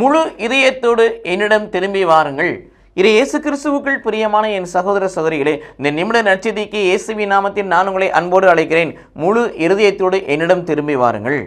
முழு இதயத்தோடு என்னிடம் திரும்பி வாருங்கள். இது இயேசு கிறிஸ்துவுக்குள் பிரியமான என் சகோதர சகோதரிகளே இந்த நிமிட நற்செய்திக்கு இயேசுவி நாமத்தில் நான் உங்களை அன்போடு அழைக்கிறேன். முழு இருதயத்தோடு என்னிடம் திரும்பி வாருங்கள்.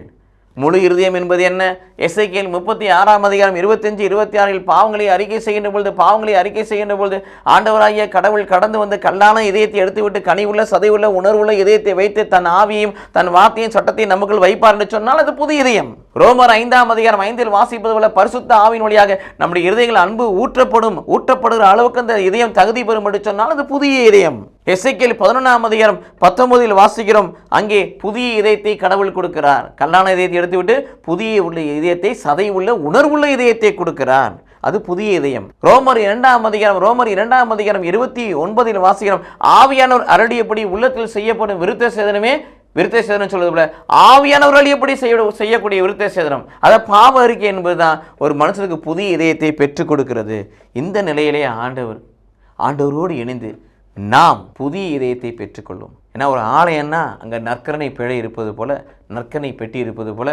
முழு இருதயம் என்பது என்ன? எஸ்ஐகேல் முப்பத்தி ஆறாம் அதிகாரம் இருபத்தஞ்சு இருபத்தி ஆறில் பாவங்களை அறிக்கை செய்கின்ற பொழுது பாவங்களை அறிக்கை செய்கின்ற பொழுது ஆண்டவராகிய கடவுள் கடந்து வந்து கல்லான இதயத்தை எடுத்துவிட்டு கனிவுள்ள சதையுள்ள உணர்வுள்ள இதயத்தை வைத்து தன் ஆவியையும் தன் வார்த்தையும் சட்டத்தையும் நமக்குள் வைப்பார் என்று சொன்னால் அது புது இதயம். ரோமர் ஐந்தாம் அதிகாரம் ஐந்தில் வாசிப்பது போல பரிசுத்த ஆவின் வழியாக நம்முடைய இருதயங்கள் அன்பு ஊற்றப்படும் ஊற்றப்படுகிற அளவுக்கு அந்த இதயம் தகுதி பெறும் என்று சொன்னால் அது புதிய இதயம். எஸ்ஐக்கியல் பதினொன்றாம் அதிகாரம் பத்தொன்பதில் வாசிக்கிறோம். அங்கே புதிய இதயத்தை கடவுள் கொடுக்கிறார். கல்லான இதயத்தை எடுத்துவிட்டு புதிய உள்ள இதயத்தை சதை உள்ள உணர்வுள்ள இதயத்தை கொடுக்கிறார். அது புதிய இதயம். ரோமர் இரண்டாம் அதிகாரம் ரோமர் இரண்டாம் அதிகாரம் இருபத்தி ஒன்பதில் வாசிக்கிறோம். ஆவியானவர் அரடியபடி உள்ளத்தில் செய்யப்படும் விருத்த சேதனமே விருத்த சேதனம் சொல்வது போல ஆவியானவர்கள் எப்படி செய்ய செய்யக்கூடிய விருத்த சேதனம் அதை பாவ அறிக்கை என்பதுதான் ஒரு மனுஷனுக்கு புதிய இதயத்தை பெற்றுக் கொடுக்கிறது. இந்த நிலையிலே ஆண்டவர் ஆண்டவரோடு இணைந்து நாம் புதிய இதயத்தை பெற்றுக்கொள்ளும் ஏன்னா ஒரு ஆலயம்னா அங்கே நற்கரணை பிழை இருப்பது போல நற்கரணை பெட்டி இருப்பது போல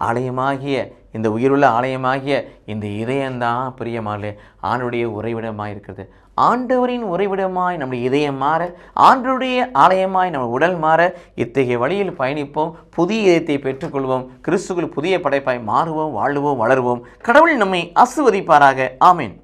ஆலயமாகிய இந்த உயிருள்ள ஆலயமாகிய இந்த இதயம்தான் பிரியமாலே ஆண்டுடைய உறைவிடமாக இருக்கிறது. ஆண்டவரின் உறைவிடமாய் நம்முடைய இதயம் மாற ஆண்டவருடைய ஆலயமாய் நம்ம உடல் மாற இத்தகைய வழியில் பயணிப்போம் புதிய இதயத்தை பெற்றுக்கொள்வோம் கிறிஸ்துக்குள் புதிய படைப்பாய் மாறுவோம் வாழுவோம் வளருவோம். கடவுள் நம்மை ஆசிர்வதிப்பாராக. ஆமேன்.